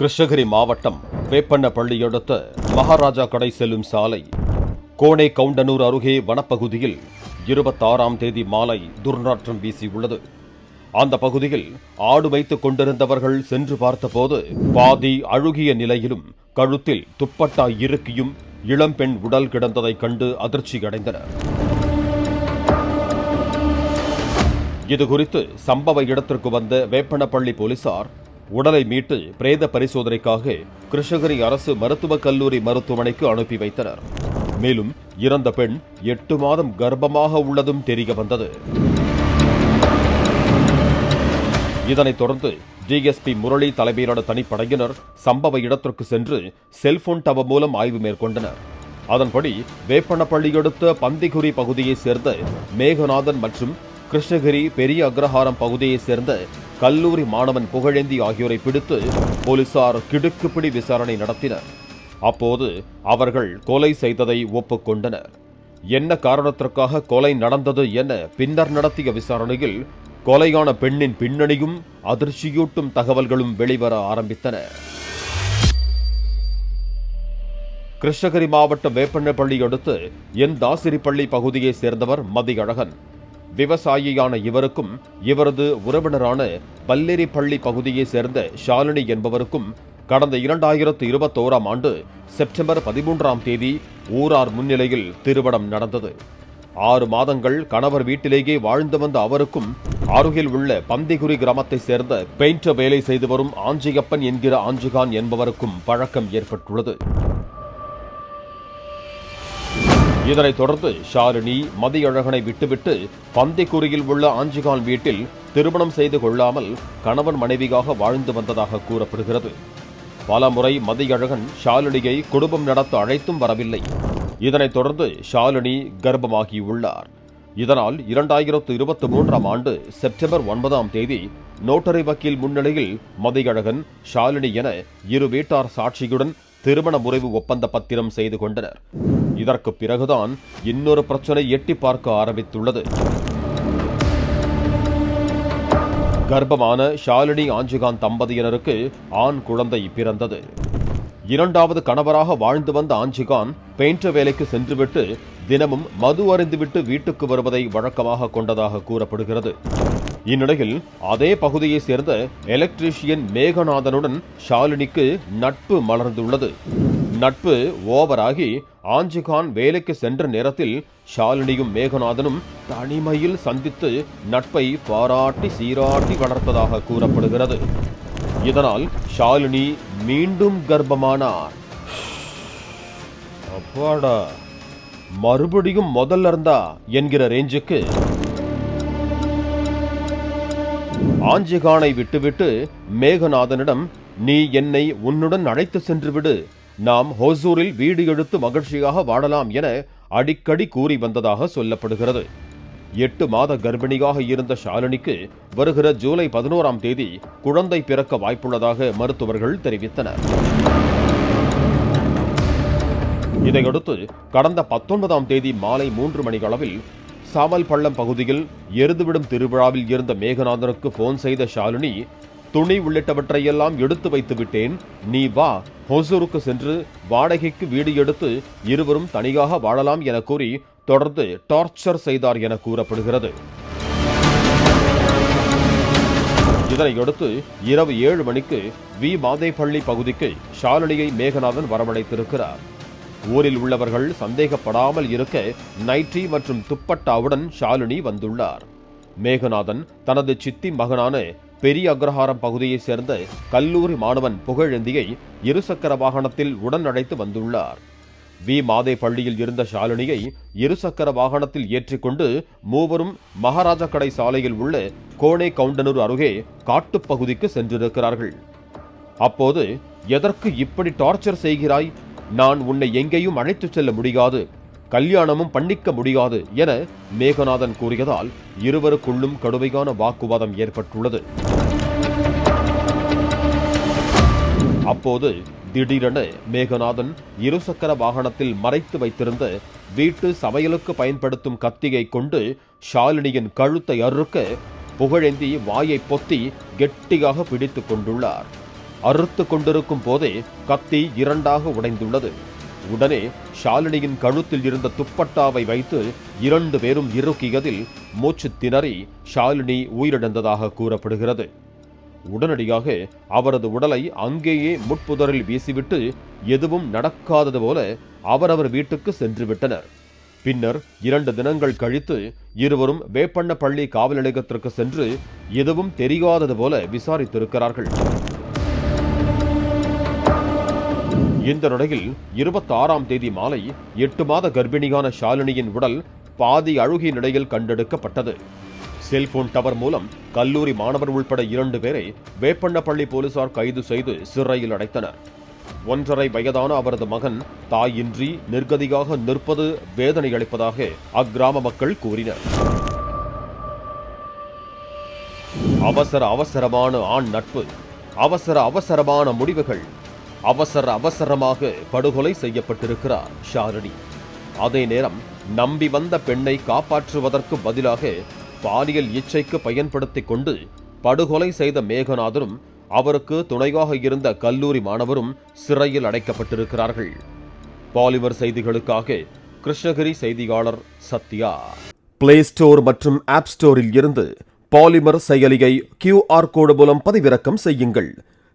கிருஷ்ணகிரி மாவட்டம் வேப்பண்ணப்பள்ளி அடுத்த மகாராஜா கடை செல்லும் சாலை கோணை கவுண்டனூர் அருகே வனப்பகுதியில் இருபத்தாறாம் தேதி மாலை துர்நாற்றம் வீசியுள்ளது. அந்த பகுதியில் ஆடு வைத்துக் கொண்டிருந்தவர்கள் சென்று பார்த்தபோது பாதி அழுகிய நிலையிலும் கழுத்தில் துப்பட்டா இறுக்கியும் இளம்பெண் உடல் கிடந்ததைக் கண்டு அதிர்ச்சி அடைந்தனர் இதுகுறித்து சம்பவ இடத்திற்கு வந்த வேப்பனப்பள்ளி போலீசார் உடலை மீட்டு பிரேத பரிசோதனைக்காக கிருஷ்ணகிரி அரசு மருத்துவக் கல்லூரி மருத்துவமனைக்கு அனுப்பி வைத்தனர். மேலும் இறந்த பெண் எட்டு மாதம் கர்ப்பமாக உள்ளதும் தெரிய வந்தது. இதனைத் தொடர்ந்து டிஎஸ்பி முரளி தலைமையிலான தனிப்படையினர் சம்பவ இடத்திற்கு சென்று செல்போன் டவர் மூலம் ஆய்வு மேற்கொண்டனர். அதன்படி வேப்பனப்பள்ளி அடுத்த பந்திகுரி பகுதியைச் சேர்ந்த மேகநாதன் மற்றும் கிருஷ்ணகிரி பெரிய அக்ரஹாரம் பகுதியைச் சேர்ந்த கல்லூரி மாணவன் புகழேந்தி ஆகியோரை பிடித்து போலீசார் கிடுக்குப்பிடி விசாரணை நடத்தினர். அப்போது அவர்கள் கொலை செய்ததை ஒப்புக்கொண்டனர். என்ன காரணத்திற்காக கொலை நடந்தது என பின்னர் நடத்திய விசாரணையில் கொலையான பெண்ணின் பின்னணியும் அதிர்ச்சியூட்டும் தகவல்களும் வெளிவர ஆரம்பித்தன. கிருஷ்ணகிரி மாவட்டம் வேப்பண்ணப்பள்ளி அடுத்து என் தாசிரிப்பள்ளி பகுதியைச் சேர்ந்தவர் மதியழகன். விவசாயியான இவருக்கும் இவரது உறவினரான பல்லேரிப்பள்ளி பகுதியைச் சேர்ந்த ஷாலினி என்பவருக்கும் கடந்த இரண்டாயிரத்து இருபத்தோராம் ஆண்டு செப்டம்பர் பதிமூன்றாம் தேதி ஊரார் முன்னிலையில் திருமணம் நடந்தது. ஆறு மாதங்கள் கணவர் வீட்டிலேயே வாழ்ந்து வந்த அவருக்கும் அருகில் உள்ள பந்திகுரி கிராமத்தைச் சேர்ந்த பெயிண்டர் வேலை செய்து வரும் ஆஞ்சியப்பன் என்கிற ஆஞ்சிகான் என்பவருக்கும் பழக்கம் ஏற்பட்டுள்ளது. இதனைத் தொடர்ந்து ஷாலினி மதியழகனை விட்டுவிட்டு பந்திக்குறியில் உள்ள ஆஞ்சிகான் வீட்டில் திருமணம் செய்து கொள்ளாமல் கணவன் மனைவியாக வாழ்ந்து வந்ததாக கூறப்படுகிறது. பல முறை மதியழகன் ஷாலினியை குடும்பம் நடத்த அழைத்தும் வரவில்லை. இதனைத் தொடர்ந்து ஷாலினி கர்ப்பமாகியுள்ளார். இதனால் இரண்டாயிரத்து இருபத்தி மூன்றாம் ஆண்டு செப்டம்பர் ஒன்பதாம் தேதி நோட்டரி வக்கீல் முன்னிலையில் மதியழகன் ஷாலினி என இரு வீட்டார் சாட்சியுடன் திருமண முறைவு ஒப்பந்த பத்திரம் செய்து கொண்டனர். இதற்கு பிறகுதான் இன்னொரு பிரச்சனை எட்டி பார்க்க ஆரம்பித்துள்ளது. கர்ப்பமான ஷாலினி ஆஞ்சுகான் தம்பதியினருக்கு ஆண் குழந்தை பிறந்தது. இரண்டாவது கணவராக வாழ்ந்து வந்த ஆஞ்சிகான் பெயிண்டர் வேலைக்கு சென்றுவிட்டு தினமும் மது அறிந்துவிட்டு வீட்டுக்கு வருவதை வழக்கமாக கொண்டதாக கூறப்படுகிறது. இந்நிலையில் அதே பகுதியைச் சேர்ந்த எலக்ட்ரீஷியன் மேகநாதனுடன் ஷாலினிக்கு நட்பு மலர்ந்துள்ளது. நட்பு ஓவராகி ஆஞ்சிகான் வேலைக்கு சென்ற நேரத்தில் ஷாலினியும் மேகநாதனும் தனிமையில் சந்தித்து நட்பை பாராட்டி சீராட்டி வளர்த்ததாக கூறப்படுகிறது. இதனால் ஷாலினி மீண்டும் கர்ப்பமானார். அப்பாடா. மறுபடியும் முதல்ல இருந்தா என்கிற ரேஞ்சுக்கு. ஆஞ்சிகானை விட்டுவிட்டு மேகநாதனிடம் நீ என்னை உன்னுடன் அழைத்து சென்று விடு. நாம் ஹோசூரில் வீடு எடுத்து மகிழ்ச்சியாக வாழலாம் என அடிக்கடி கூறி வந்ததாக சொல்லப்படுகிறது. எட்டு மாத கர்ப்பிணியாக இருந்த ஷாலினிக்கு வருகிற ஜூலை பதினோராம் தேதி குழந்தை பிறக்க வாய்ப்புள்ளதாக மருத்துவர்கள் தெரிவித்தனர். இதையடுத்து கடந்த பத்தொன்பதாம் தேதி மாலை மூன்று மணிகளவில் சாமல் பள்ளம் பகுதியில் எருதுவிடும் திருவிழாவில் இருந்த மேகநாதனுக்கு போன் செய்த ஷாலினி துணி உள்ளிட்டவற்றையெல்லாம் எடுத்து வைத்து விட்டேன் நீ வா ஹொசூருக்கு சென்று வாடகைக்கு வீடு எடுத்து இருவரும் தனியாக வாழலாம் என கூறி தொடர்ந்து டார்ச்சர் செய்தார் என கூறப்படுகிறது. இதனையடுத்து இரவு ஏழு மணிக்கு வி. மாதேப்பள்ளி பகுதிக்கு ஷாலினியை மேகநாதன் வரவழைத்திருக்கிறார். ஊரில் உள்ளவர்கள் சந்தேகப்படாமல் இருக்க நைட்டி மற்றும் துப்பட்டாவுடன் ஷாலினி வந்துள்ளார். மேகநாதன் தனது சித்தி மகனான பெரிய அக்ரஹாரம் பகுதியைச் சேர்ந்த கல்லூரி மாணவன் புகழேந்தியை இருசக்கர வாகனத்தில் உடன் அழைத்து வந்துள்ளார். வி. மாதே பள்ளியில் இருந்த ஷாலினியை இருசக்கர வாகனத்தில் ஏற்றிக்கொண்டு மூவரும் மகாராஜா கடை சாலையில் உள்ள கோணே கவுண்டனூர் அருகே காட்டுப்பகுதிக்கு சென்றிருக்கிறார்கள். அப்போது எதற்கு இப்படி டார்ச்சர் செய்கிறாய்? நான் உன்னை எங்கேயும் அழைத்துச் செல்ல முடியாது. கல்யாணமும் பண்ணிக்க முடியாது என மேகநாதன் கூறியதால் இருவருக்குள்ளும் கடுமையான வாக்குவாதம் ஏற்பட்டுள்ளது. அப்போது திடீரென மேகநாதன் இருசக்கர வாகனத்தில் மறைத்து வைத்திருந்த வீட்டு சமையலுக்கு பயன்படுத்தும் கத்தியை கொண்டு ஷாலினியின் கழுத்தை அறுக்க புகழேந்தி வாயை பொத்தி கெட்டியாக பிடித்துக் கொண்டுள்ளார். அறுத்து கொண்டிருக்கும் போதே கத்தி இரண்டாக உடைந்துள்ளது. உடனே ஷாலினியின் கழுத்தில் இருந்த துப்பட்டாவை வைத்து இரண்டு பேரும் இறுக்கியதில் மூச்சு திணறி ஷாலினி உயிரிழந்ததாக கூறப்படுகிறது. உடனடியாக அவரது உடலை அங்கேயே முட்புதரில் வீசிவிட்டு எதுவும் நடக்காதது போல அவரவர் வீட்டுக்கு சென்று விட்டனர். பின்னர் இரண்டு தினங்கள் கழித்து இருவரும் வேப்பண்ணப்பள்ளி காவல் நிலையத்திற்கு சென்று எதுவும் தெரியாதது போல விசாரித்திருக்கிறார்கள். இந்த நிலையில் இருபத்தி ஆறாம் தேதி மாலை எட்டு மாத கர்ப்பிணியான ஷாலினியின் உடல் பாதி அழுகிய நிலையில் கண்டெடுக்கப்பட்டது. செல்போன் டவர் மூலம் கல்லூரி மாணவர் உள்பட இரண்டு பேரை வேப்பண்ணப்பள்ளி போலீசார் கைது செய்து சிறையில் அடைத்தனர். ஒன்றரை வயதான அவரது மகன் தாயின்றி நிர்கதியாக நிற்பது வேதனை அளிப்பதாக அக்கிராம மக்கள் கூறினர். அவசர அவசரமான ஆண் நட்பு அவசர அவசரமான முடிவுகள் அவசர அவசரமாக படுகொலை செய்யப்பட்டிருக்கிறார் ஷாலினி அதே நேரம் நம்பி வந்த பெண்ணை காப்பாற்றுவதற்கு பதிலாக பாலியல் இச்சைக்கு பயன்படுத்தி கொண்டு படுகொலை செய்த மேகநாதரும் அவருக்கு துணையாக இருந்த கல்லூரி மாணவரும் சிறையில் அடைக்கப்பட்டிருக்கிறார்கள். பாலிமர் செய்திகளுக்காக கிருஷ்ணகிரி செய்தியாளர் சத்யா. பிளே ஸ்டோர் மற்றும் ஆப் ஸ்டோரில் இருந்து பாலிமர் செயலியை கியூஆர் கோடு மூலம் பதிவிறக்கம் செய்யுங்கள்.